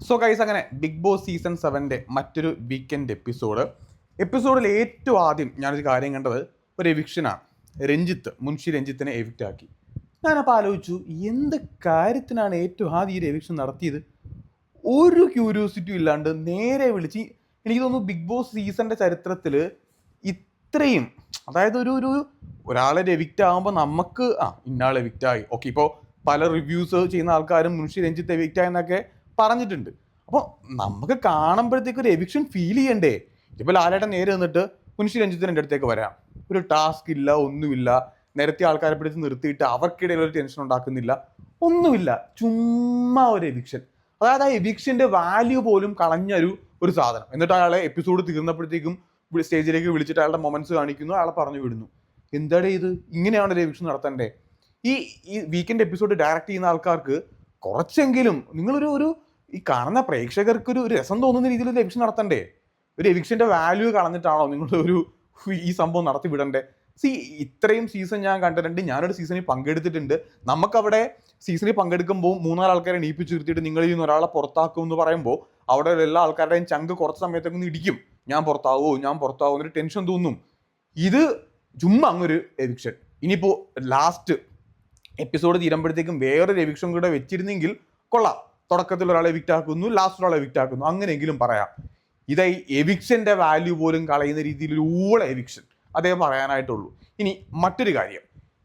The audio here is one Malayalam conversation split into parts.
സോ ഗൈസ് അങ്ങനെ ബിഗ് ബോസ് സീസൺ സെവന്റെ മറ്റൊരു വീക്കെൻഡ് എപ്പിസോഡ് എപ്പിസോഡിൽ ഏറ്റവും ആദ്യം ഞാനൊരു കാര്യം കണ്ടത് ഒരു എവിക്ഷനാണ് രഞ്ജിത്ത് മുൻഷി രഞ്ജിത്തിനെ എവിക്റ്റ് ആക്കി. ഞാനപ്പോൾ ആലോചിച്ചു എന്ത് കാര്യത്തിനാണ് ഏറ്റവും ആദ്യം ഈ എവിക്ഷൻ നടത്തിയത്? ഒരു ക്യൂരിയോസിറ്റിയും ഇല്ലാണ്ട് നേരെ വിളിച്ച് എനിക്ക് തോന്നുന്നു ബിഗ് ബോസ് സീസണിന്റെ ചരിത്രത്തിൽ ഇത്രയും അതായത് ഒരു ഒരു ഒരാളെ എവിക്റ്റ് ആകുമ്പോൾ നമുക്ക് ആ ഇന്നാൾ എവിക്റ്റ് ആയി. ഓക്കെ ഇപ്പോൾ പല റിവ്യൂസ് ചെയ്യുന്ന ആൾക്കാരും മുൻഷി രഞ്ജിത്ത് എവിക്റ്റ് ആയെന്നൊക്കെ പറഞ്ഞിട്ടുണ്ട്. അപ്പോൾ നമുക്ക് കാണുമ്പോഴത്തേക്ക് ഒരു എവിക്ഷൻ ഫീൽ ചെയ്യണ്ടേ? ഇപ്പോൾ ലാലേട്ടൻ നേരെ നിന്നിട്ട് മുൻഷി എന്റെ അടുത്തേക്ക് വരാം. ഒരു ടാസ്ക് ഇല്ല ഒന്നുമില്ല. നിരത്തി ആൾക്കാരെ പിടിച്ച് നിർത്തിയിട്ട് അവർക്കിടയിൽ ഒരു ടെൻഷൻ ഉണ്ടാക്കുന്നില്ല. ഒന്നുമില്ല. ചുമ്മാ ഒരു എവിക്ഷൻ അതായത് ആ എവിക്ഷന്റെ വാല്യൂ പോലും കളഞ്ഞ ഒരു ഒരു സാധനം. എന്നിട്ട് അയാളെ എപ്പിസോഡ് തീർന്നപ്പോഴത്തേക്കും സ്റ്റേജിലേക്ക് വിളിച്ചിട്ട് അയാളുടെ മൊമെന്റ്സ് കാണിക്കുന്നു അയാളെ പറഞ്ഞു വിടുന്നു. എന്താണ് ഇത്? ഇങ്ങനെയാണ് ഒരു എവിക്ഷൻ നടത്തണ്ടേ? ഈ ഈ വീക്കെൻഡ് എപ്പിസോഡ് ഡയറക്റ്റ് ചെയ്യുന്ന ആൾക്കാർക്ക് കുറച്ചെങ്കിലും നിങ്ങളൊരു ഒരു ഈ കാണുന്ന പ്രേക്ഷകർക്ക് ഒരു രസം തോന്നുന്ന രീതിയിൽ ഒരു എവിക്ഷൻ നടത്തണ്ടേ? ഒരു എവിക്ഷന്റെ വാല്യൂ കളഞ്ഞിട്ടാണോ നിങ്ങൾ ഒരു ഈ സംഭവം നടത്തി വിടണ്ടേ? സി ഇത്രയും സീസൺ ഞാൻ കണ്ടിട്ടുണ്ട്. ഞാനൊരു സീസണിൽ പങ്കെടുത്തിട്ടുണ്ട്. നമുക്കവിടെ സീസണിൽ പങ്കെടുക്കുമ്പോൾ മൂന്നാൽ ആൾക്കാരെ നീപ്പിച്ചു നിർത്തിയിട്ട് നിങ്ങൾ ഈ ഒരാളെ പുറത്താക്കും എന്ന് പറയുമ്പോൾ അവിടെ എല്ലാ ആൾക്കാരുടെയും ചങ്ക് കുറച്ച് സമയത്തൊക്കെ ഒന്ന് ഇടിക്കും. ഞാൻ പുറത്താവോ? ഞാൻ പുറത്താവോ? എന്നൊരു ടെൻഷൻ തോന്നും. ഇത് ചുമ്മാ അങ്ങൊരു എവിക്ഷൻ ഇനിയിപ്പോൾ ലാസ്റ്റ് എപ്പിസോഡ് തീരുമ്പോഴത്തേക്കും വേറൊരു എവിക്ഷൻ കൂടെ വെച്ചിരുന്നെങ്കിൽ കൊള്ളാം. തുടക്കത്തിൽ ഒരാളെ എവിക്റ്റ് ആക്കുന്നു ലാസ്റ്റ് ഒരാളെ എവിക്റ്റ് ആക്കുന്നു. അങ്ങനെയെങ്കിലും പറയാം. ഇത് എവിക്ഷന്റെ വാല്യൂ പോലും കളയുന്ന രീതിയിൽ ഒരു എവിക്ഷൻ അതേ പറയാനായിട്ടുള്ളൂ. ഇനി മറ്റൊരു കാര്യം.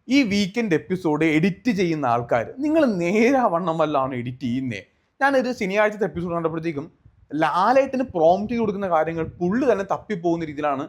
ഈ വീക്കെൻഡ് എപ്പിസോഡ് എഡിറ്റ് ചെയ്യുന്ന ആൾക്കാർ നിങ്ങൾ നേരാവണ്ണം വല്ലാണ് എഡിറ്റ് ചെയ്യുന്നേ. ഞാനൊരു ശനിയാഴ്ചത്തെ എപ്പിസോഡ് കണ്ടപ്പോഴത്തേക്കും ലാലേട്ടിന് പ്രോംപ്റ്റ് കൊടുക്കുന്ന കാര്യങ്ങൾ പുള്ളി തന്നെ തപ്പിപ്പോകുന്ന രീതിയിലാണ്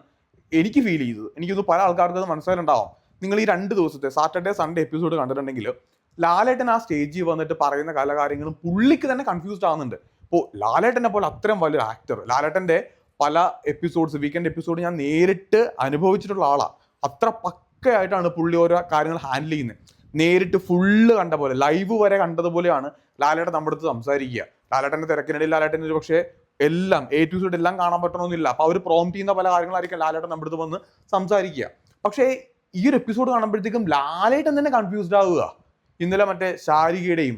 എനിക്ക് ഫീൽ ചെയ്തത്. എനിക്കൊന്ന് പല ആൾക്കാർക്ക് അത് മനസ്സിലായിട്ടുണ്ടാവാം. നിങ്ങൾ ഈ രണ്ട് ദിവസത്തെ സാറ്റർഡേ സൺഡേ എപ്പിസോഡ് കണ്ടിട്ടുണ്ടെങ്കിൽ ലാലേട്ടൻ ആ സ്റ്റേജിൽ വന്നിട്ട് പറയുന്ന പല കാര്യങ്ങളും പുള്ളിക്ക് തന്നെ കൺഫ്യൂസ്ഡ് ആവുന്നുണ്ട്. ഇപ്പോൾ ലാലേട്ടനെ പോലെ അത്രയും വലിയൊരു ആക്ടർ ലാലേട്ടന്റെ പല എപ്പിസോഡ്സ് വീക്കെൻഡ് എപ്പിസോഡ് ഞാൻ നേരിട്ട് അനുഭവിച്ചിട്ടുള്ള ആളാണ് അത്ര പക്കയായിട്ടാണ് പുള്ളി ഓരോ കാര്യങ്ങൾ ഹാൻഡിൽ ചെയ്യുന്നത്. നേരിട്ട് ഫുള്ള് കണ്ട പോലെ ലൈവ് വരെ കണ്ടതുപോലെയാണ് ലാലേട്ടൻ നമ്മുടെ അടുത്ത് സംസാരിക്കുക. ലാലേട്ടന്റെ തിരക്കിനിടയിൽ ലാലേട്ടൻ ഒരു പക്ഷേ എല്ലാം എ ടു സൈഡ് എല്ലാം കാണാൻ പറ്റണമെന്നില്ല. അപ്പോൾ അവർ പ്രോംപ്റ്റ് ചെയ്യുന്ന പല കാര്യങ്ങളായിരിക്കും ലാലേട്ടൻ നമ്മുടെ അടുത്ത് വന്ന് സംസാരിക്കുക. പക്ഷേ ഈ ഒരു എപ്പിസോഡ് കാണുമ്പോഴത്തേക്കും ലാലേട്ടൻ തന്നെ കൺഫ്യൂസ്ഡ് ആവുക. ഇന്നലെ മറ്റേ ശാരികയുടെയും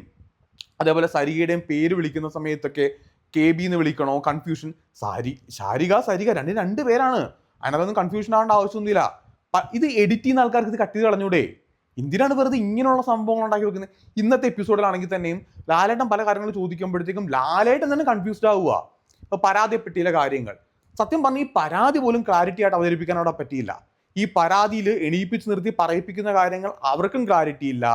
അതേപോലെ സരികയുടെയും പേര് വിളിക്കുന്ന സമയത്തൊക്കെ കെ ബി എന്ന് വിളിക്കണോ? കൺഫ്യൂഷൻ സാരി ശാരിക സരിക രണ്ട് രണ്ട് പേരാണ്. അതിനകത്തൊന്നും കൺഫ്യൂഷൻ ആവേണ്ട ആവശ്യമൊന്നുമില്ല. ഇത് എഡിറ്റ് ചെയ്യുന്ന ആൾക്കാർക്ക് ഇത് കട്ട് ചെയ്ത് കളഞ്ഞൂടെ? എന്തിനാണ് വെറുതെ ഇങ്ങനെയുള്ള സംഭവങ്ങൾ ഉണ്ടാക്കി വെക്കുന്നത്? ഇന്നത്തെ എപ്പിസോഡിലാണെങ്കിൽ തന്നെയും ലാലേട്ടൻ പല കാര്യങ്ങൾ ചോദിക്കുമ്പോഴത്തേക്കും ലാലേട്ടൻ തന്നെ കൺഫ്യൂസ്ഡ് ആവുക. ഇപ്പോൾ പരാതിപ്പെട്ടിയിലെ കാര്യങ്ങൾ. സത്യം പറഞ്ഞ ഈ പരാതി പോലും ക്ലാരിറ്റി ആയിട്ട് അവതരിപ്പിക്കാൻ അവിടെ പറ്റിയില്ല. ഈ പരാതിയിൽ എണീപ്പിച്ച് നിർത്തി പറയിപ്പിക്കുന്ന കാര്യങ്ങൾ അവർക്കും ക്ലാരിറ്റി ഇല്ല.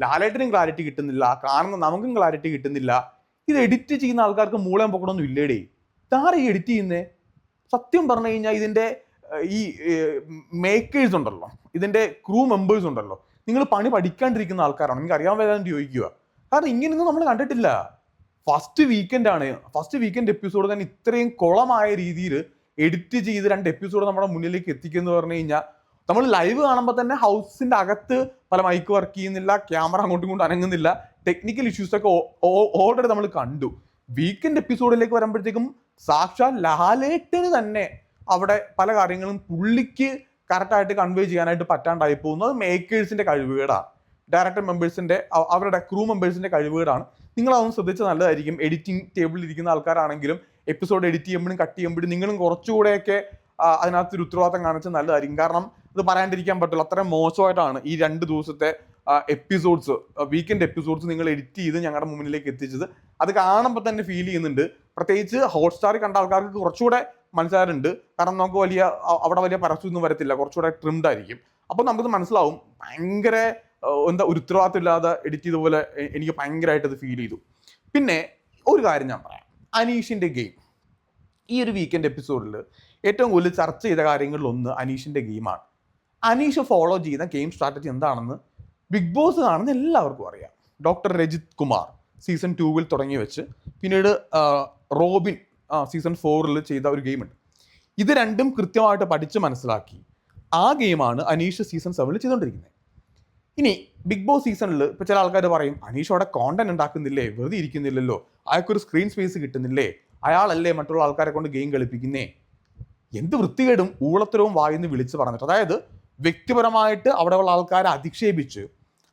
ലാലേട്ടനും ക്ലാരിറ്റി കിട്ടുന്നില്ല കാണുന്ന നമുക്കും ക്ലാരിറ്റി കിട്ടുന്നില്ല. ഇത് എഡിറ്റ് ചെയ്യുന്ന ആൾക്കാർക്ക് മൂളയം പൊക്കണമൊന്നും ഇല്ലേടേ. ഇതാരെ എഡിറ്റ് ചെയ്യുന്നേ? സത്യം പറഞ്ഞു കഴിഞ്ഞാൽ ഇതിന്റെ ഈ മേക്കേഴ്സ് ഉണ്ടല്ലോ. ഇതിന്റെ ക്രൂ മെമ്പേഴ്സ് ഉണ്ടല്ലോ. നിങ്ങൾ പണി പഠിക്കാണ്ടിരിക്കുന്ന ആൾക്കാരാണ്. നിങ്ങൾക്ക് അറിയാൻ വരാതെ ചോദിക്കുക. കാരണം ഇങ്ങനെയൊന്നും നമ്മൾ കണ്ടിട്ടില്ല. ഫസ്റ്റ് വീക്കെൻഡ് ആണ്. ഫസ്റ്റ് വീക്കെൻഡ് എപ്പിസോഡ് തന്നെ ഇത്രയും കുളമായ രീതിയിൽ എഡിറ്റ് ചെയ്ത് രണ്ട് എപ്പിസോഡ് നമ്മുടെ മുന്നിലേക്ക് എത്തിക്കുന്നു പറഞ്ഞു കഴിഞ്ഞാൽ നമ്മൾ ലൈവ് കാണുമ്പോൾ തന്നെ ഹൗസിന്റെ അകത്ത് പല മൈക്ക് വർക്ക് ചെയ്യുന്നില്ല ക്യാമറ അങ്ങോട്ടും ഇങ്ങോട്ടും അനങ്ങുന്നില്ല. ടെക്നിക്കൽ ഇഷ്യൂസൊക്കെ ഓൾറെഡി നമ്മൾ കണ്ടു. വീക്കെൻഡ് എപ്പിസോഡിലേക്ക് വരുമ്പോഴത്തേക്കും സാക്ഷാൽ ലാലേട്ടന് തന്നെ അവിടെ പല കാര്യങ്ങളും പുള്ളിക്ക് കറക്റ്റായിട്ട് കൺവേ ചെയ്യാനായിട്ട് പറ്റാണ്ടായി പോകുന്നു അത് മേക്കേഴ്സിന്റെ കഴിവുകേടാണ് ഡയറക്ടർ മെമ്പേഴ്സിന്റെ അവരുടെ ക്രൂ മെമ്പേഴ്സിന്റെ കഴിവുകേടാണ്. നിങ്ങളതൊന്നും ശ്രദ്ധിച്ചാൽ നല്ലതായിരിക്കും. എഡിറ്റിംഗ് ടേബിളിൽ ഇരിക്കുന്ന ആൾക്കാരാണെങ്കിലും എപ്പിസോഡ് എഡിറ്റ് ചെയ്യുമ്പോഴും കട്ട് ചെയ്യുമ്പോഴും നിങ്ങളും കുറച്ചുകൂടെയൊക്കെ ആ, അതിനകത്ത് ഒരു ഉത്തരവാദിത്തം കാണിച്ചാൽ നല്ലതായിരിക്കും. കാരണം ഇത് പറയാണ്ടിരിക്കാൻ പറ്റില്ല അത്രയും മോശമായിട്ടാണ് ഈ രണ്ട് ദിവസത്തെ എപ്പിസോഡ്സ് വീക്കെൻഡ് എപ്പിസോഡ്സ് നിങ്ങൾ എഡിറ്റ് ചെയ്ത് ഞങ്ങളുടെ മുന്നിലേക്ക് എത്തിച്ചത്. അത് കാണുമ്പോൾ തന്നെ ഫീൽ ചെയ്യുന്നുണ്ട്. പ്രത്യേകിച്ച് ഹോട്ട്സ്റ്റാർ കണ്ട ആൾക്കാർക്ക് കുറച്ചുകൂടെ മനസ്സിലാറുണ്ട് കാരണം നമുക്ക് വലിയ അവിടെ വലിയ പരസ്യമൊന്നും വരത്തില്ല. കുറച്ചുകൂടെ ട്രിംഡ് ആയിരിക്കും. അപ്പോൾ നമുക്ക് മനസ്സിലാവും. ഭയങ്കര എന്താ ഒരു ഉത്തരവാദിത്തം ഇല്ലാതെ എഡിറ്റ് ചെയ്ത പോലെ എനിക്ക് ഭയങ്കരമായിട്ട് അത് ഫീൽ ചെയ്തു. പിന്നെ ഒരു കാര്യം ഞാൻ പറയാം. അനീഷിന്റെ ഗെയിം ഈ ഒരു വീക്കെൻഡ് എപ്പിസോഡിൽ ഏറ്റവും കൂടുതൽ ചർച്ച ചെയ്ത കാര്യങ്ങളിൽ ഒന്ന് അനീഷിന്റെ ഗെയിമാണ് അനീഷ് ഫോളോ ചെയ്യുന്ന ഗെയിം സ്ട്രാറ്റജി എന്താണെന്ന് ബിഗ് ബോസ് കാണുന്ന എല്ലാവർക്കും അറിയാം. ഡോക്ടർ രജിത് കുമാർ സീസൺ ടൂവിൽ തുടങ്ങി വെച്ച് പിന്നീട് റോബിൻ സീസൺ ഫോറിൽ ചെയ്ത ഒരു ഗെയിമുണ്ട് ഇത് രണ്ടും കൃത്യമായിട്ട് പഠിച്ച് മനസ്സിലാക്കി ആ ഗെയിമാണ് അനീഷ് സീസൺ സെവനിൽ ചെയ്തുകൊണ്ടിരിക്കുന്നത് ഇനി ബിഗ് ബോസ് സീസണിൽ ഇപ്പോൾ ചില ആൾക്കാർ പറയും അനീഷ് അവിടെ കോണ്ടന്റ് ഉണ്ടാക്കുന്നില്ലേ? വെറുതെ ഇരിക്കുന്നില്ലല്ലോ. അയാൾക്കൊരു സ്ക്രീൻ സ്പേസ് കിട്ടുന്നില്ലേ? അയാളല്ലേ മറ്റുള്ള ആൾക്കാരെ കൊണ്ട് ഗെയിം കളിപ്പിക്കുന്നേ? എന്ത് വൃത്തികേടും ഊളത്തരവും വായിന്ന് വിളിച്ച് പറഞ്ഞിട്ട്. അതായത് വ്യക്തിപരമായിട്ട് ഉള്ള ആൾക്കാരെ അധിക്ഷേപിച്ച്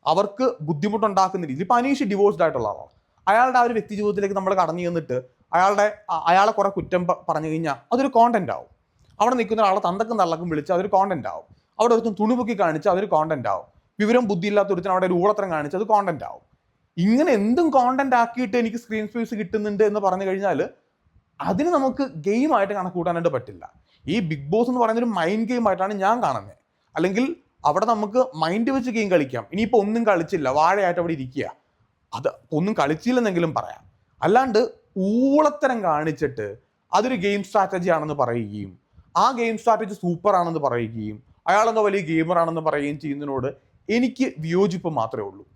അവർക്ക് ബുദ്ധിമുട്ടുണ്ടാക്കുന്ന രീതി. ഇപ്പം അനീഷ് ഡിവോഴ്സ്ഡ് ആയിട്ടുള്ള ആളാണ്. അയാളുടെ ആ ഒരു വ്യക്തി ജീവിതത്തിലേക്ക് നമ്മൾ കടന്നു ചെന്നിട്ട് അയാളുടെ അയാളെ കുറെ കുറ്റം പറഞ്ഞു കഴിഞ്ഞാൽ അതൊരു കോണ്ടന്റ് ആവും. അവിടെ നിൽക്കുന്ന ഒരാളെ തന്തക്കും തള്ളക്കും വിളിച്ച് അതൊരു കോണ്ടന്റ് ആവും. അവിടെ ഒരുത്തും തുണിപൊക്കി കാണിച്ച് അതൊരു കോണ്ടന്റ് ആവും. വിവരം ബുദ്ധിയില്ലാത്ത ഒരുത്തിന് അവിടെ ഒരു ഊളത്തരം കാണിച്ച് അത് കോണ്ടന്റ് ആവും. ഇങ്ങനെ എന്തും കോണ്ടന്റ് ആക്കിയിട്ട് എനിക്ക് സ്ക്രീൻ സ്പേസ് കിട്ടുന്നുണ്ട് എന്ന് പറഞ്ഞു കഴിഞ്ഞാൽ അതിന് നമുക്ക് ഗെയിം ആയിട്ട് കണക്കൂട്ടാനായിട്ട് പറ്റില്ല. ഈ ബിഗ് ബോസ് എന്ന് പറയുന്ന ഒരു മൈൻഡ് ഗെയിം ആയിട്ടാണ് ഞാൻ കാണുന്നത് അല്ലെങ്കിൽ അവിടെ നമുക്ക് മൈൻഡ് വെച്ച് ഗെയിം കളിക്കാം. ഇനിയിപ്പോൾ ഒന്നും കളിച്ചില്ല. വാഴയായിട്ട് അവിടെ ഇരിക്കുക. അത് ഒന്നും കളിച്ചില്ലെന്നെങ്കിലും പറയാം. അല്ലാണ്ട് ഊളത്തരം കാണിച്ചിട്ട് അതൊരു ഗെയിം സ്ട്രാറ്റജി ആണെന്ന് പറയുകയും ആ ഗെയിം സ്ട്രാറ്റജി സൂപ്പർ ആണെന്ന് പറയുകയും അയാളെന്തോ വലിയ ഗെയിമർ ആണെന്ന് പറയുകയും ചെയ്യുന്നതിനോട് എനിക്ക് വിയോജിപ്പ് മാത്രമേ ഉള്ളൂ.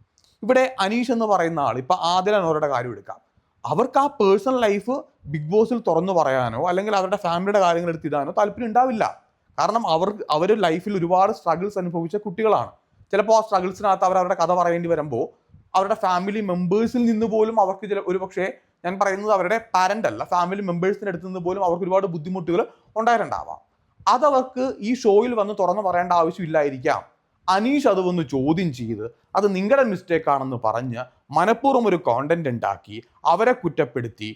ഇവിടെ അനീഷ് എന്ന് പറയുന്ന ആൾ ഇപ്പൊ ആദില അവരുടെ കാര്യം എടുക്കാം. അവർക്ക് ആ പേഴ്സണൽ ലൈഫ് ബിഗ് ബോസിൽ തുറന്നു പറയാനോ അല്ലെങ്കിൽ അവരുടെ ഫാമിലിയുടെ കാര്യങ്ങൾ എടുത്തിടാനോ താല്പര്യം ഉണ്ടാവില്ല. കാരണം അവർ അവർ ലൈഫിൽ ഒരുപാട് സ്ട്രഗിൾസ് അനുഭവിച്ച കുട്ടികളാണ്. ചിലപ്പോൾ ആ സ്ട്രഗിൾസിനകത്ത് അവർ അവരുടെ കഥ പറയേണ്ടി വരുമ്പോൾ അവരുടെ ഫാമിലി മെമ്പേഴ്സിൽ നിന്ന് പോലും അവർക്ക് ചില ഒരു പക്ഷേ ഞാൻ പറയുന്നത് അവരുടെ പാരന്റ് അല്ല ഫാമിലി മെമ്പേഴ്സിന്റെ അടുത്ത് നിന്ന് പോലും അവർക്ക് ഒരുപാട് ബുദ്ധിമുട്ടുകൾ ഉണ്ടായിട്ടുണ്ടാവാം. അതവർക്ക് ഈ ഷോയിൽ വന്ന് തുറന്നു പറയേണ്ട ആവശ്യമില്ലായിരിക്കാം. അനീഷ് അത് വന്ന് ചോദ്യം ചെയ്ത് അത് നിങ്ങളുടെ മിസ്റ്റേക്ക് ആണെന്ന് പറഞ്ഞ് മനഃപൂർവം ഒരു കോണ്ടന്റ് ഉണ്ടാക്കി അവരെ കുറ്റപ്പെടുത്തി.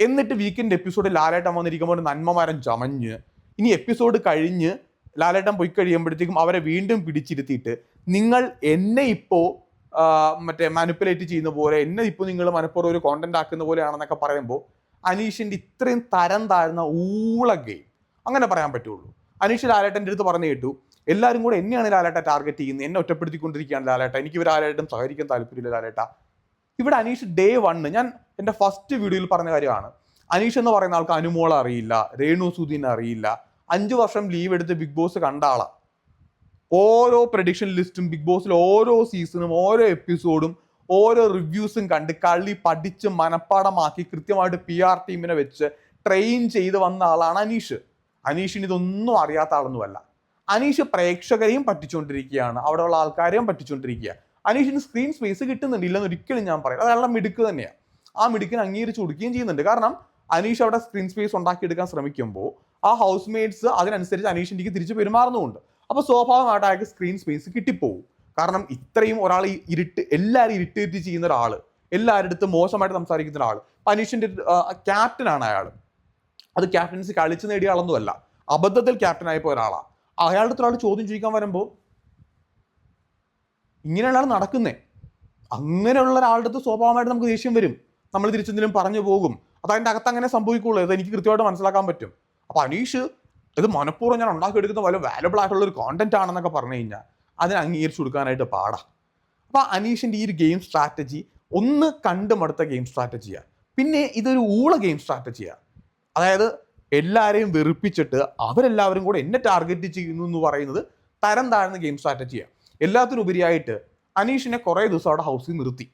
എന്നിട്ട് വീക്കെൻഡ് എപ്പിസോഡിൽ ലാലേട്ടൻ വന്നിരിക്കുമ്പോൾ ഒരു നന്മമരം ചമഞ്ഞ് ഇനി എപ്പിസോഡ് കഴിഞ്ഞ് ലാലേട്ടൻ പോയി കഴിയുമ്പോഴത്തേക്കും അവരെ വീണ്ടും പിടിച്ചിരുത്തിയിട്ട് നിങ്ങൾ എന്നെ ഇപ്പോൾ മറ്റേ മാനിപ്പുലേറ്റ് ചെയ്യുന്ന പോലെ എന്നെ ഇപ്പോൾ നിങ്ങൾ മനഃപൂർവം ഒരു കോണ്ടന്റ് ആക്കുന്ന പോലെയാണെന്നൊക്കെ പറയുമ്പോൾ അനീഷിന്റെ ഇത്രയും തരം താഴ്ന്ന ഊള ഗെയിം അങ്ങനെ പറയാൻ പറ്റുള്ളൂ. അനീഷ് ലാലേട്ടന്റെ അടുത്ത് പറഞ്ഞു കേട്ടു. എല്ലാവരും കൂടെ എന്നെയാണ് ലാലേട്ട ടാർഗറ്റ് ചെയ്യുന്നത്? എന്നെ ഒറ്റപ്പെടുത്തിക്കൊണ്ടിരിക്കുകയാണ് ലാലേട്ട. എനിക്ക് ഇവർ ആരായിട്ടും സഹകരിക്കാൻ താല്പര്യമില്ല ലാലേട്ട. ഇവിടെ അനീഷ് ഡേ വണ്ണ് ഞാൻ എന്റെ ഫസ്റ്റ് വീഡിയോയിൽ പറഞ്ഞ കാര്യമാണ്. അനീഷ് എന്ന് പറയുന്ന ആൾക്ക് അനുമോള അറിയില്ല രേണു സുധീനെ അറിയില്ല. അഞ്ച് വർഷം ലീവ് എടുത്ത് ബിഗ് ബോസ് കണ്ട ആളാ. ഓരോ പ്രഡിക്ഷൻ ലിസ്റ്റും ബിഗ് ബോസിൽ ഓരോ സീസണും ഓരോ എപ്പിസോഡും ഓരോ റിവ്യൂസും കണ്ട് കളി പഠിച്ച് മനപ്പാടമാക്കി കൃത്യമായിട്ട് പി ആർ ടീമിനെ വെച്ച് ട്രെയിൻ ചെയ്ത് വന്ന ആളാണ് അനീഷ്. അനീഷിന് ഇതൊന്നും അറിയാത്ത ആളൊന്നുമല്ല. അനീഷ് പ്രേക്ഷകരെയും പറ്റിച്ചുകൊണ്ടിരിക്കുകയാണ് അവിടെയുള്ള ആൾക്കാരെയും പറ്റിച്ചുകൊണ്ടിരിക്കുക അനീഷിന് സ്ക്രീൻ സ്പേസ് കിട്ടുന്നുണ്ട് ഇല്ലെന്ന് ഒരിക്കലും ഞാൻ പറയും അതെല്ലാം മിടുക്ക് തന്നെയാണ് ആ മിടുക്കിന് അംഗീകരിച്ച് കൊടുക്കുകയും ചെയ്യുന്നുണ്ട്. കാരണം അനീഷ് അവിടെ സ്ക്രീൻ സ്പേസ് ഉണ്ടാക്കിയെടുക്കാൻ ശ്രമിക്കുമ്പോൾ ആ ഹൗസ് മേറ്റ്സ് അതിനനുസരിച്ച് അനീഷിന്റെ തിരിച്ച് പെരുമാറുന്നുമുണ്ട്. അപ്പോൾ സ്വാഭാവികമായിട്ട് അയാൾക്ക് സ്ക്രീൻ സ്പേസ് കിട്ടിപ്പോവും. കാരണം ഇത്രയും ഒരാൾ ഇരുട്ട് എല്ലാവരും ഇറിറ്റേറ്റ് ചെയ്യുന്ന ഒരാൾ എല്ലാവരുടെ അടുത്ത് മോശമായിട്ട് സംസാരിക്കുന്ന ഒരാൾ അനീഷിന്റെ ക്യാപ്റ്റനാണ് അയാൾ അത് ക്യാപ്റ്റൻസി കളിച്ച് നേടിയ ആളൊന്നുമല്ല. അബദ്ധത്തിൽ ക്യാപ്റ്റൻ ആയപ്പോൾ ഒരാളാണ് അയാളുടെ ഒരാൾ ചോദ്യം ചോദിക്കാൻ വരുമ്പോൾ ഇങ്ങനെയുള്ള ആൾ നടക്കുന്നേ. അങ്ങനെയുള്ള ഒരാളുടെ അടുത്ത് സ്വാഭാവികമായിട്ട് നമുക്ക് ദേഷ്യം വരും. നമ്മൾ തിരിച്ചെന്തെങ്കിലും പറഞ്ഞു പോകും. അത് അതിന്റെ അകത്ത് അങ്ങനെ സംഭവിക്കുള്ളൂ. അത് എനിക്ക് കൃത്യമായിട്ട് മനസ്സിലാക്കാൻ പറ്റും. അപ്പോൾ അനീഷ് ഇത് മനഃപൂർവം ഞാൻ ഉണ്ടാക്കിയെടുക്കുന്ന വളരെ വാലുബിൾ ആയിട്ടുള്ള ഒരു കോണ്ടന്റ് ആണെന്നൊക്കെ പറഞ്ഞു കഴിഞ്ഞാൽ അതിനെ അംഗീകരിച്ചു കൊടുക്കാനായിട്ട് പാടാ. അപ്പോൾ അനീഷിന്റെ ഈ ഒരു ഗെയിം സ്ട്രാറ്റജി ഒന്ന് കണ്ടുമടുത്ത ഗെയിം സ്ട്രാറ്റജിയാണ് പിന്നെ ഇതൊരു ഊള ഗെയിം സ്ട്രാറ്റജിയാണ് അതായത് എല്ലാവരെയും വെറുപ്പിച്ചിട്ട് അവരെല്ലാവരും കൂടെ എന്നെ ടാർഗറ്റ് ചെയ്യുന്നു എന്ന് പറയുന്നത് തരം താഴ്ന്ന ഗെയിം സ്ട്രാറ്റജിയാണ് എല്ലാത്തിനും ഉപരിയായിട്ട് അനീഷിനെ കുറേ ദിവസം അവിടെ ഹൗസിൽ നിർത്തി.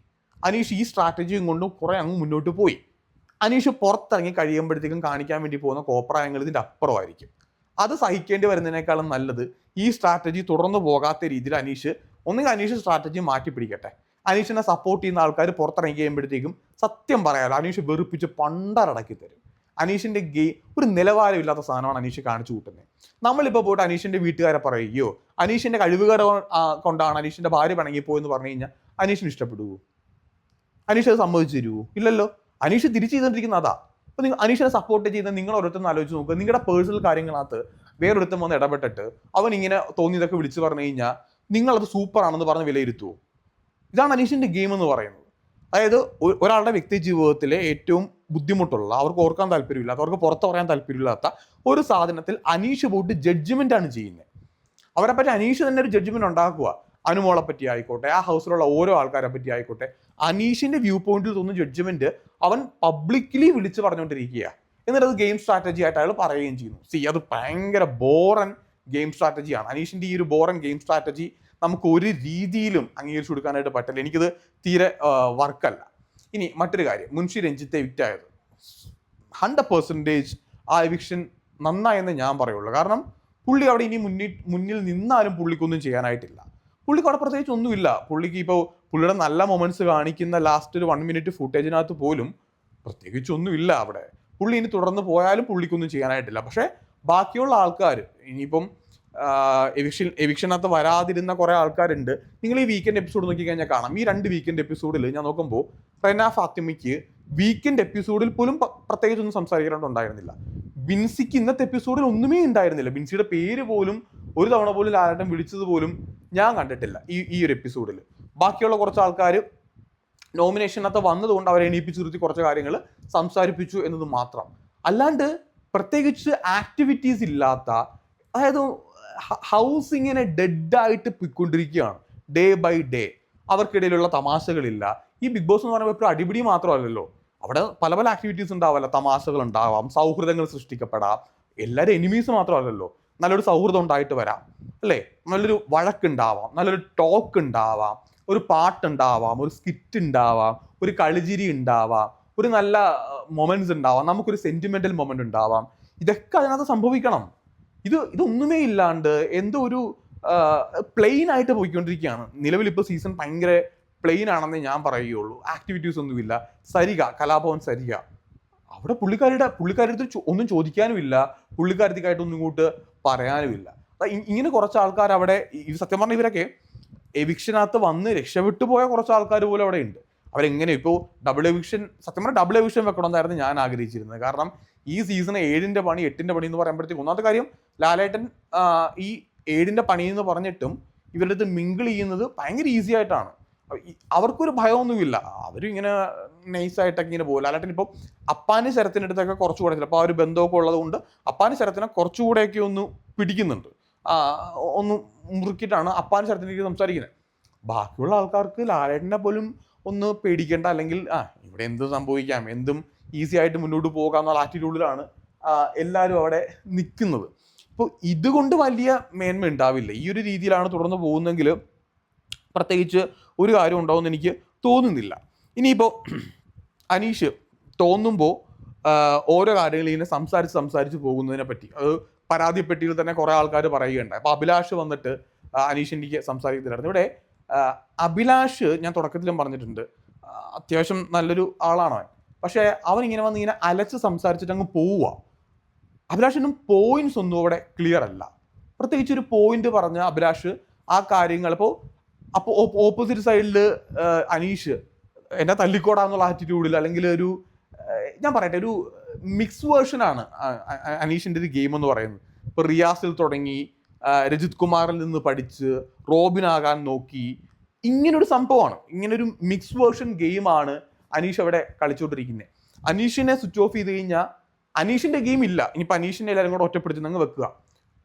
അനീഷ് ഈ സ്ട്രാറ്റജിയും കൊണ്ടും കുറേ അങ്ങ് മുന്നോട്ട് പോയി. അനീഷ് പുറത്തിറങ്ങി കഴിയുമ്പോഴത്തേക്കും കാണിക്കാൻ വേണ്ടി പോകുന്ന കോപ്രായങ്ങൾ ഇതിന്റെ അപ്പുറമായിരിക്കും. അത് സഹിക്കേണ്ടി വരുന്നതിനേക്കാളും നല്ലത് ഈ സ്ട്രാറ്റജി തുടർന്നു പോകാത്ത രീതിയിൽ അനീഷ് ഒന്നുകിൽ അനീഷ് സ്ട്രാറ്റജി മാറ്റി പിടിക്കട്ടെ. അനീഷിനെ സപ്പോർട്ട് ചെയ്യുന്ന ആൾക്കാർ പുറത്തിറങ്ങി കഴിയുമ്പോഴത്തേക്കും സത്യം പറയാലോ അനീഷ് വെറുപ്പിച്ച് പണ്ടറടക്കി തരും അനീഷിന്റെ ഗെയിം ഒരു നിലവാരമില്ലാത്ത സാധനമാണ് അനീഷ് കാണിച്ചു കൂട്ടുന്നത്. നമ്മളിപ്പോൾ പോയിട്ട് അനീഷിന്റെ വീട്ടുകാരെ പറയുകയോ അനീഷിന്റെ കഴിവുകേട് കൊണ്ടാണ് അനീഷിന്റെ ഭാര്യ പിണങ്ങിപ്പോയെന്ന് പറഞ്ഞു കഴിഞ്ഞാൽ അനീഷിന് ഇഷ്ടപ്പെടുവോ? അനീഷ് അത് സമ്മതിച്ചു തരുമോ ഇല്ലല്ലോ. അനീഷ് തിരിച്ചു ചെയ്തുകൊണ്ടിരിക്കുന്ന അതാ. അപ്പൊ നിങ്ങൾ അനീഷിനെ സപ്പോർട്ട് ചെയ്യുന്ന നിങ്ങൾ ഓരോരുത്തരും ആലോചിച്ച് നോക്കുക നിങ്ങളുടെ പേഴ്സണൽ കാര്യങ്ങളകത്ത് വേറൊരുത്തം വന്ന് ഇടപെട്ടിട്ട് അവൻ ഇങ്ങനെ തോന്നിയതൊക്കെ വിളിച്ചു പറഞ്ഞു കഴിഞ്ഞാൽ നിങ്ങളത് സൂപ്പർ ആണെന്ന് പറഞ്ഞ് വിലയിരുത്തുവോ? ഇതാണ് അനീഷിന്റെ ഗെയിം എന്ന് പറയുന്നത്. അതായത് ഒരാളുടെ വ്യക്തി ജീവിതത്തിലെ ഏറ്റവും ബുദ്ധിമുട്ടുള്ള അവർക്ക് ഓർക്കാൻ താല്പര്യമില്ലാത്ത അവർക്ക് പുറത്ത് പറയാൻ താല്പര്യമില്ലാത്ത ഒരു സാധനത്തിൽ അനീഷ് പോയിട്ട് ജഡ്ജ്മെന്റ് ആണ് ചെയ്യുന്നത് അവരെ പറ്റി അനീഷ് തന്നെ ഒരു ജഡ്ജ്മെന്റ് ഉണ്ടാക്കുക. അനുമോളെ പറ്റി ആയിക്കോട്ടെ ആ ഹൗസിലുള്ള ഓരോ ആൾക്കാരെ പറ്റി ആയിക്കോട്ടെ അനീഷിന്റെ വ്യൂ പോയിന്റിൽ തോന്നുന്ന ജഡ്ജ്മെന്റ് അവൻ പബ്ലിക്കലി വിളിച്ചു പറഞ്ഞുകൊണ്ടിരിക്കുക എന്നിട്ട് അത് ഗെയിം സ്ട്രാറ്റജി ആയിട്ട് അയാൾ പറയുകയും ചെയ്യുന്നു. സി അത് ഭയങ്കര ബോറൻ ഗെയിം സ്ട്രാറ്റജിയാണ് അനീഷിന്റെ ഈ ഒരു ബോറൻ ഗെയിം സ്ട്രാറ്റജി നമുക്ക് ഒരു രീതിയിലും അംഗീകരിച്ചു കൊടുക്കാനായിട്ട് പറ്റില്ല എനിക്കിത് തീരെ വർക്കല്ല. ഇനി മറ്റൊരു കാര്യം. മുൻഷി രഞ്ജിത്തെ വിറ്റായത് ഹൺഡ്രഡ് പെർസെന്റേജ് ആ എവിക്ഷൻ നന്നായെന്ന് ഞാൻ പറയുള്ളൂ. കാരണം പുള്ളി അവിടെ ഇനി മുന്നിൽ മുന്നിൽ നിന്നാലും പുള്ളിക്കൊന്നും ചെയ്യാനായിട്ടില്ല. പുള്ളിക്ക് അവിടെ പ്രത്യേകിച്ച് ഒന്നുമില്ല. പുള്ളിക്ക് ഇപ്പോൾ പുള്ളിയുടെ നല്ല മൊമെന്റ്സ് കാണിക്കുന്ന ലാസ്റ്റ് ഒരു വൺ മിനിറ്റ് ഫുട്ടേജിനകത്ത് പോലും പ്രത്യേകിച്ച് ഒന്നുമില്ല അവിടെ. പുള്ളി ഇനി തുടർന്ന് പോയാലും പുള്ളിക്കൊന്നും ചെയ്യാനായിട്ടില്ല. പക്ഷേ ബാക്കിയുള്ള ആൾക്കാർ ഇനിയിപ്പം എവിക്ഷൻ എവിക്ഷനകത്ത് വരാതിരുന്ന കുറേ ആൾക്കാരുണ്ട്. നിങ്ങൾ ഈ വീക്കെൻഡ് എപ്പിസോഡ് നോക്കി കഴിഞ്ഞാൽ കാണാം. ഈ രണ്ട് വീക്കെൻഡ് എപ്പിസോഡിൽ ഞാൻ നോക്കുമ്പോൾ റെന ഫാത്തിമയ്ക്ക് വീക്കെൻഡ് എപ്പിസോഡിൽ പോലും പ്രത്യേകിച്ചൊന്നും സംസാരിക്കാനുണ്ടായിരുന്നില്ല ബിൻസിക്ക് ഇന്നത്തെ എപ്പിസോഡിൽ ഒന്നുമേ ഉണ്ടായിരുന്നില്ല. ബിൻസിയുടെ പേര് പോലും ഒരു തവണ പോലും ലാലേട്ടൻ വിളിച്ചത് പോലും ഞാൻ കണ്ടിട്ടില്ല ഈ ഈ ഒരു എപ്പിസോഡിൽ ബാക്കിയുള്ള കുറച്ച് ആൾക്കാർ നോമിനേഷനകത്ത് വന്നതുകൊണ്ട് അവരെ എണീപ്പിച്ചു നിർത്തി കുറച്ച് കാര്യങ്ങൾ സംസാരിപ്പിച്ചു എന്നത് മാത്രം. അല്ലാണ്ട് പ്രത്യേകിച്ച് ആക്ടിവിറ്റീസ് ഇല്ലാത്ത അതായത് ഹൗസ് ഇങ്ങനെ ഡെഡായിട്ട് പോയിക്കൊണ്ടിരിക്കുകയാണ്. Day by day. അവർക്കിടയിലുള്ള തമാശകളില്ല. ഈ ബിഗ് ബോസ് എന്ന് പറയുമ്പോൾ ഇപ്പോൾ അടിപിടി മാത്രമല്ലല്ലോ. അവിടെ പല പല ആക്ടിവിറ്റീസ് ഉണ്ടാവില്ല. തമാശകൾ ഉണ്ടാവാം സൗഹൃദങ്ങൾ സൃഷ്ടിക്കപ്പെടാം. എല്ലാവരും എനിമീസ് മാത്രമല്ലല്ലോ. നല്ലൊരു സൗഹൃദം ഉണ്ടായിട്ട് വരാം. അല്ലേ? നല്ലൊരു വഴക്കുണ്ടാവാം നല്ലൊരു ടോക്ക് ഉണ്ടാവാം ഒരു പാട്ടുണ്ടാവാം ഒരു സ്കിറ്റ് ഉണ്ടാവാം ഒരു കളിചിരി ഉണ്ടാവാം ഒരു നല്ല മൊമെന്റ്സ് ഉണ്ടാവാം. നമുക്കൊരു സെന്റിമെന്റൽ മൊമെന്റ് ഉണ്ടാവാം. ഇതൊക്കെ അതിനകത്ത് സംഭവിക്കണം. ഇത് ഇതൊന്നുമേ ഇല്ലാണ്ട് എന്തോ ഒരു പ്ലെയിൻ ആയിട്ട് പോയിക്കൊണ്ടിരിക്കുകയാണ്. നിലവിൽ ഇപ്പോൾ സീസൺ ഭയങ്കര പ്ലെയിൻ ആണെന്ന് ഞാൻ പറയുകയുള്ളൂ. ആക്ടിവിറ്റീസ് ഒന്നുമില്ല. സരിക കലാഭവൻ സരിക അവിടെ പുള്ളിക്കാരുടെ പുള്ളിക്കാരുടെ അടുത്ത് ചോ- ഒന്നും ചോദിക്കാനുമില്ല. പുള്ളിക്കാരത്തിക്കായിട്ടൊന്നും ഇങ്ങോട്ട് പറയാനുമില്ല. അപ്പൊ ഇ- ഇങ്ങനെ കുറച്ച് ആൾക്കാർ അവിടെ ഈ സത്യം പറഞ്ഞ ഇവരൊക്കെ എവിക്ഷനകത്ത് വന്ന് രക്ഷപ്പെട്ടു പോയ കുറച്ച് ആൾക്കാർ പോലും അവിടെ ഉണ്ട്. അവരെങ്ങനെ ഇപ്പോൾ ഡബിൾ എവിക്ഷൻ സത്യം പറഞ്ഞാൽ ഡബിൾ എവിക്ഷൻ വെക്കണമെന്നായിരുന്നു ഞാൻ ആഗ്രഹിച്ചിരുന്നത്. കാരണം ഈ സീസൺ ഏഴിന്റെ പണി എട്ടിന്റെ പണി എന്ന് പറയുമ്പോഴത്തേക്ക് ഒന്നാമത്തെ കാര്യം ലാലേട്ടൻ ഈ ഏടിന്റെ പണി എന്ന് പറഞ്ഞിട്ടും ഇവരുടെ അടുത്ത് മിങ്കിൾ ചെയ്യുന്നത് ഭയങ്കര ഈസി ആയിട്ടാണ്. അവർക്കൊരു ഭയമൊന്നുമില്ല. അവരും ഇങ്ങനെ നൈസായിട്ടൊക്കെ ഇങ്ങനെ പോകും. ലാലേട്ടൻ ഇപ്പം അപ്പാന് അടുത്തൊക്കെ കുറച്ചുകൂടെ ചിലപ്പോൾ ആ ഒരു ബന്ധമൊക്കെ ഉള്ളത് കൊണ്ട് അപ്പാന് ശരത്തിനെ കുറച്ചുകൂടെയൊക്കെ ഒന്ന് പിടിക്കുന്നുണ്ട്. ഒന്ന് മുറുക്കിയിട്ടാണ് അപ്പാന് ശരത്തിനേക്ക് സംസാരിക്കുന്നത്. ബാക്കിയുള്ള ആൾക്കാർക്ക് ലാലേട്ടനെ പോലും ഒന്ന് പേടിക്കേണ്ട അല്ലെങ്കിൽ ആ ഇവിടെ എന്ത് സംഭവിക്കാം? എന്തും ഈസി ആയിട്ട് മുന്നോട്ട് പോകാം എന്നുള്ള ആറ്റിറ്റ്യൂഡിലാണ് എല്ലാവരും അവിടെ നിൽക്കുന്നത്. അപ്പോൾ ഇതുകൊണ്ട് വലിയ മേന്മ ഉണ്ടാവില്ല. ഈ ഒരു രീതിയിലാണ് തുടർന്ന് പോകുന്നതെങ്കിൽ പ്രത്യേകിച്ച് ഒരു കാര്യം ഉണ്ടാവുമെന്ന് എനിക്ക് തോന്നുന്നില്ല. ഇനിയിപ്പോൾ അനീഷ് തോന്നുമ്പോൾ ഓരോ കാര്യങ്ങൾ ഇങ്ങനെ സംസാരിച്ച് സംസാരിച്ച് പോകുന്നതിനെ പറ്റി. അത് പരാതിപ്പെട്ടിയിൽ തന്നെ കുറേ ആൾക്കാർ പറയുകയുണ്ടായി. അപ്പോൾ അഭിലാഷ് വന്നിട്ട് അനീഷ് എനിക്ക് സംസാരിക്കുന്നുണ്ടായിരുന്നു ഇവിടെ അഭിലാഷ് ഞാൻ തുടക്കത്തിലും പറഞ്ഞിട്ടുണ്ട് അത്യാവശ്യം നല്ലൊരു ആളാണ് അവൻ. പക്ഷേ അവൻ ഇങ്ങനെ വന്ന് ഇങ്ങനെ അലച്ച് സംസാരിച്ചിട്ട് അങ്ങ് പോവുക അഭിലാഷിനും പോയിന്റ്സ് ഒന്നും അവിടെ ക്ലിയർ അല്ല. പ്രത്യേകിച്ച് ഒരു പോയിന്റ് പറഞ്ഞ അഭിലാഷ് ആ കാര്യങ്ങൾ ഇപ്പോൾ അപ്പോൾ ഓപ്പോസിറ്റ് സൈഡിൽ അനീഷ് എന്നെ തല്ലിക്കോടാന്നുള്ള ആറ്റിറ്റ്യൂഡിൽ അല്ലെങ്കിൽ ഒരു ഞാൻ പറയട്ടെ ഒരു മിക്സ് വേർഷനാണ് അനീഷിന്റെ ഒരു ഗെയിം എന്ന് പറയുന്നത്. ഇപ്പോൾ റിയാസിൽ തുടങ്ങി രജിത് കുമാറിൽ നിന്ന് പഠിച്ച് റോബിനാകാൻ നോക്കി ഇങ്ങനൊരു സംഭവമാണ്. ഇങ്ങനൊരു മിക്സ് വേർഷൻ ഗെയിമാണ് അനീഷ് അവിടെ കളിച്ചുകൊണ്ടിരിക്കുന്നത് അനീഷിനെ സ്വിച്ച് ഓഫ് ചെയ്ത് കഴിഞ്ഞാൽ അനീഷിന്റെ ഗെയിം ഇല്ല. ഇനിയിപ്പോൾ അനീഷിനെ എല്ലാവരും കൂടെ ഒറ്റപ്പെടുത്തി അങ്ങ് വെക്കുക.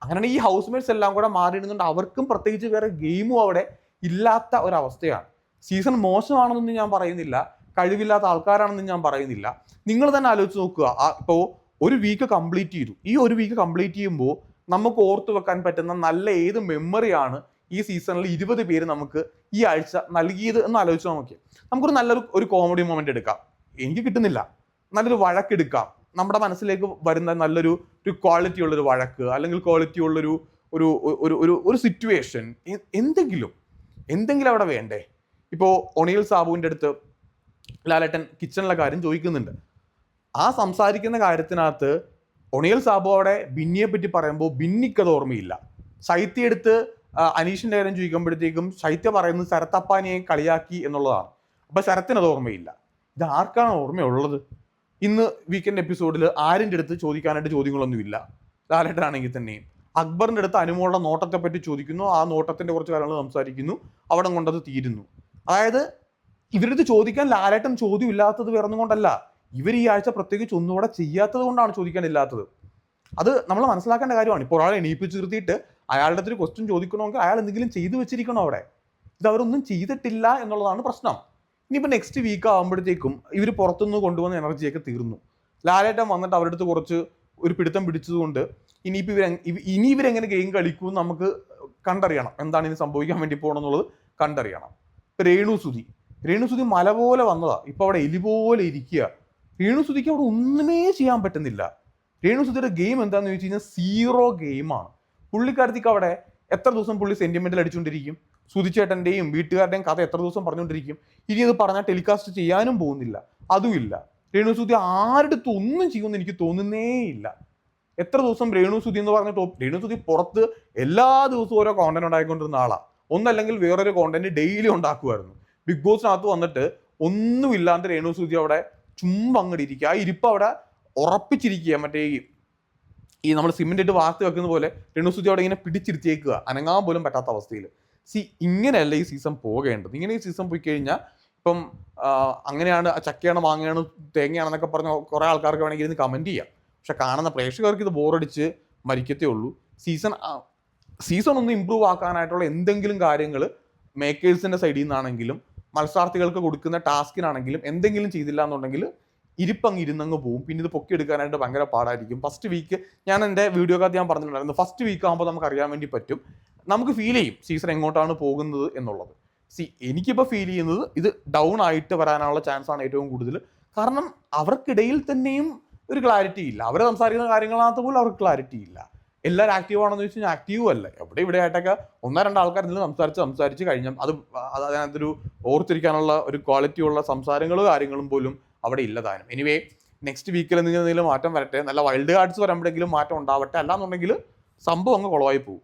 അങ്ങനെയാണ് ഈ ഹൗസ് മേറ്റ്സ് എല്ലാം കൂടെ മാറിയിടുന്നുണ്ട്. അവർക്കും പ്രത്യേകിച്ച് വേറെ ഗെയിമും അവിടെ ഇല്ലാത്ത ഒരവസ്ഥയാണ്. സീസൺ മോശമാണെന്നൊന്നും ഞാൻ പറയുന്നില്ല. കഴിവില്ലാത്ത ആൾക്കാരാണെന്നും ഞാൻ പറയുന്നില്ല. നിങ്ങൾ തന്നെ ആലോചിച്ച് നോക്കുക. ഇപ്പോൾ ഒരു വീക്ക് കംപ്ലീറ്റ് ചെയ്തു. ഈ ഒരു വീക്ക് കംപ്ലീറ്റ് ചെയ്യുമ്പോൾ നമുക്ക് ഓർത്തു വെക്കാൻ പറ്റുന്ന നല്ല ഏത് മെമ്മറിയാണ് ഈ സീസണിൽ ഇരുപത് പേര് നമുക്ക് ഈ ആഴ്ച നൽകിയത് എന്ന് ആലോചിച്ച് നോക്കി നമുക്കൊരു നല്ലൊരു ഒരു കോമഡി മൊമെന്റ് എടുക്കാം. എനിക്ക് കിട്ടുന്നില്ല. നല്ലൊരു വഴക്കെടുക്കാം നമ്മുടെ മനസ്സിലേക്ക് വരുന്ന നല്ലൊരു ഒരു ക്വാളിറ്റി ഉള്ളൊരു വഴക്ക് അല്ലെങ്കിൽ ക്വാളിറ്റി ഉള്ളൊരു ഒരു ഒരു ഒരു ഒരു സിറ്റുവേഷൻ എന്തെങ്കിലും എന്തെങ്കിലും അവിടെ വേണ്ടേ? ഇപ്പോൾ ഒണിയൽ സാബുവിന്റെ അടുത്ത് ലാലേട്ടൻ കിച്ചണിലെ കാര്യം ചോദിക്കുന്നുണ്ട്. ആ സംസാരിക്കുന്ന കാര്യത്തിനകത്ത് ഒണിയൽ സാബു അവിടെ ബിന്നിയെ പറ്റി പറയുമ്പോൾ ബിന്നിക്കത് ഓർമ്മയില്ല. ശൈത്യ എടുത്ത് അനീഷിന്റെ കാര്യം ചോദിക്കുമ്പോഴത്തേക്കും ശൈത്യ പറയുന്നത് ശരത്തപ്പാനിയെ കളിയാക്കി എന്നുള്ളതാണ്. അപ്പോൾ ശരത്തിന് അത് ഓർമ്മയില്ല. ഇത് ആർക്കാണ് ഓർമ്മയുള്ളത്? ഇന്ന് വീക്കെൻഡ് എപ്പിസോഡിൽ ആരിന്റെ അടുത്ത് ചോദിക്കാനായിട്ട് ചോദ്യങ്ങളൊന്നുമില്ല. ലാലേട്ടനാണെങ്കിൽ തന്നെയും അക്ബറിന്റെ അടുത്ത് അനുമോളുടെ നോട്ടത്തെ പറ്റി ചോദിക്കുന്നു. ആ നോട്ടത്തിന്റെ കുറച്ച് കാര്യങ്ങൾ സംസാരിക്കുന്നു. അവിടെ കൊണ്ടത് തീരുന്നു. അതായത് ഇവരടുത്ത് ചോദിക്കാൻ ലാലേട്ടൻ ചോദ്യം ഇല്ലാത്തത് വേറൊന്നും കൊണ്ടല്ല. ഇവർ ഈ ആഴ്ച പ്രത്യേകിച്ച് ഒന്നുകൂടെ ചെയ്യാത്തത് കൊണ്ടാണ് ചോദിക്കാനില്ലാത്തത് അത് നമ്മൾ മനസ്സിലാക്കേണ്ട കാര്യമാണ്. ഇപ്പോൾ ഒരാളെ എണീപ്പിച്ച് നിർത്തിയിട്ട് അയാളുടെ അടുത്ത് ഒരു ക്വസ്റ്റ്യൻ ചോദിക്കണമെങ്കിൽ അയാൾ എന്തെങ്കിലും ചെയ്തു വെച്ചിരിക്കണോ അവിടെ? ഇത് അവരൊന്നും ചെയ്തിട്ടില്ല എന്നുള്ളതാണ് പ്രശ്നം. ഇനിയിപ്പോൾ നെക്സ്റ്റ് വീക്ക് ആകുമ്പോഴത്തേക്കും ഇവർ പുറത്തുനിന്ന് കൊണ്ടുവന്ന എനർജിയൊക്കെ തീർന്നു. ലാലേട്ടൻ വന്നിട്ട് അവരുടെ അടുത്ത് കുറച്ച് ഒരു പിടുത്തം പിടിച്ചതുകൊണ്ട് ഇനിയിപ്പോൾ ഇവർ ഇനി ഇവരെങ്ങനെ ഗെയിം കളിക്കും നമുക്ക് കണ്ടറിയണം. എന്താണ് ഇനി സംഭവിക്കാൻ വേണ്ടി പോകണമെന്നുള്ളത് കണ്ടറിയണം. ഇപ്പം രേണുസുതി രേണുസുതി മല പോലെ വന്നതാ. ഇപ്പം അവിടെ എലി പോലെ ഇരിക്കുക. രേണുസുതിക്ക് അവിടെ ഒന്നുമേ ചെയ്യാൻ പറ്റുന്നില്ല. രേണുസുതിയുടെ ഗെയിം എന്താണെന്ന് ചോദിച്ചു കഴിഞ്ഞാൽ സീറോ ഗെയിമാണ് പുള്ളിക്കാരത്തിക്ക് അവിടെ എത്ര ദിവസം പുള്ളി സെന്റിമെന്റൽ അടിച്ചുകൊണ്ടിരിക്കും? സുതിച്ചേട്ടന്റെയും വീട്ടുകാരുടെയും കഥ എത്ര ദിവസം പറഞ്ഞുകൊണ്ടിരിക്കും? ഇനി അത് പറഞ്ഞാൽ ടെലികാസ്റ്റ് ചെയ്യാനും പോകുന്നില്ല. അതുമില്ല. രേണുസുതി ആരുടെ അടുത്ത് ഒന്നും ചെയ്യുമെന്ന് എനിക്ക് തോന്നുന്നേ ഇല്ല. എത്ര ദിവസം രേണുസുതി എന്ന് പറഞ്ഞ ടോപ്പ് രേണുസുതി പുറത്ത് എല്ലാ ദിവസവും ഓരോ കോണ്ടന്റ് ഉണ്ടായിക്കൊണ്ടിരുന്ന ആളാണ് ഒന്നല്ലെങ്കിൽ വേറൊരു കോണ്ടന്റ് ഡെയിലി ഉണ്ടാക്കുമായിരുന്നു. ബിഗ് ബോസിനകത്ത് വന്നിട്ട് ഒന്നുമില്ലാണ്ട് രേണുസുതി അവിടെ ചുമ്പങ്ങടിയിരിക്കുക ആ ഇരിപ്പ് അവിടെ ഉറപ്പിച്ചിരിക്കുക മറ്റേ ഈ നമ്മൾ സിമെന്റ് ഇട്ട് വാർത്ത് വെക്കുന്ന പോലെ രേണുസുതി അവിടെ ഇങ്ങനെ പിടിച്ചിരുത്തിയേക്കുക. അനങ്ങാൻ പോലും പറ്റാത്ത അവസ്ഥയിൽ സി ഇങ്ങനെയല്ല ഈ സീസൺ പോകേണ്ടത്? ഇങ്ങനെ ഈ സീസൺ പോയി കഴിഞ്ഞാൽ ഇപ്പം അങ്ങനെയാണ് ചക്കയാണ് മാങ്ങയാണ് തേങ്ങയാണെന്നൊക്കെ പറഞ്ഞ കുറേ ആൾക്കാർക്ക് വേണമെങ്കിൽ ഇരുന്ന് കമന്റ് ചെയ്യാം. പക്ഷെ കാണുന്ന പ്രേക്ഷകർക്ക് ഇത് ബോറടിച്ച് മരിക്കത്തേ ഉള്ളൂ. സീസൺ സീസൺ ഒന്ന് ഇമ്പ്രൂവ് ആക്കാനായിട്ടുള്ള എന്തെങ്കിലും കാര്യങ്ങൾ മേക്കേഴ്സിന്റെ സൈഡിൽ നിന്നാണെങ്കിലും മത്സാർത്ഥികൾക്ക് കൊടുക്കുന്ന ടാസ്കിനാണെങ്കിലും എന്തെങ്കിലും ചെയ്തില്ല എന്നുണ്ടെങ്കിൽ ഇരിപ്പങ്ങ് ഇരുന്നങ്ങ് പോകും പിന്നെ ഇത് പൊക്കിയെടുക്കാനായിട്ട് ഭയങ്കര പാടായിരിക്കും. ഫസ്റ്റ് വീക്ക് ഞാൻ എന്റെ വീഡിയോക്കകത്ത് ഞാൻ പറഞ്ഞിട്ടുണ്ടായിരുന്നു. ഫസ്റ്റ് വീക്ക് ആകുമ്പോൾ നമുക്ക് അറിയാൻ വേണ്ടി പറ്റും. നമുക്ക് ഫീൽ ചെയ്യും സീസൺ എങ്ങോട്ടാണ് പോകുന്നത് എന്നുള്ളത്. സി എനിക്കിപ്പോൾ ഫീൽ ചെയ്യുന്നത് ഇത് ഡൗൺ ആയിട്ട് വരാനുള്ള ചാൻസ് ആണ് ഏറ്റവും കൂടുതൽ. കാരണം അവർക്കിടയിൽ തന്നെയും ഒരു ക്ലാരിറ്റി ഇല്ല. അവർ സംസാരിക്കുന്ന കാര്യങ്ങളകത്ത് പോലും അവർക്ക് ക്ലാരിറ്റി ഇല്ല. എല്ലാവരും ആക്റ്റീവ് ആണെന്ന് വെച്ച് കഴിഞ്ഞാൽ ആക്റ്റീവ് അല്ല. എവിടെ ഇവിടെ ആയിട്ടൊക്കെ ഒന്നോ രണ്ടോ ആൾക്കാർ നിന്ന് സംസാരിച്ച് സംസാരിച്ച് കഴിഞ്ഞാൽ അത് അത് അതിനകത്തൊരു ഓർത്തിരിക്കാനുള്ള ഒരു ക്വാളിറ്റി ഉള്ള സംസാരങ്ങളും കാര്യങ്ങളും പോലും അവിടെ ഇല്ലതാനും എനിവേ നെക്സ്റ്റ് വീക്കിൽ എന്തെങ്കിലും മാറ്റം വരട്ടെ. നല്ല വൈൽഡ് കാർഡ്സ് വരുമ്പോഴെങ്കിലും മാറ്റം ഉണ്ടാവട്ടെ. അല്ലാന്നുണ്ടെങ്കിൽ സംഭവം അങ്ങ് കുളമായി പോകും.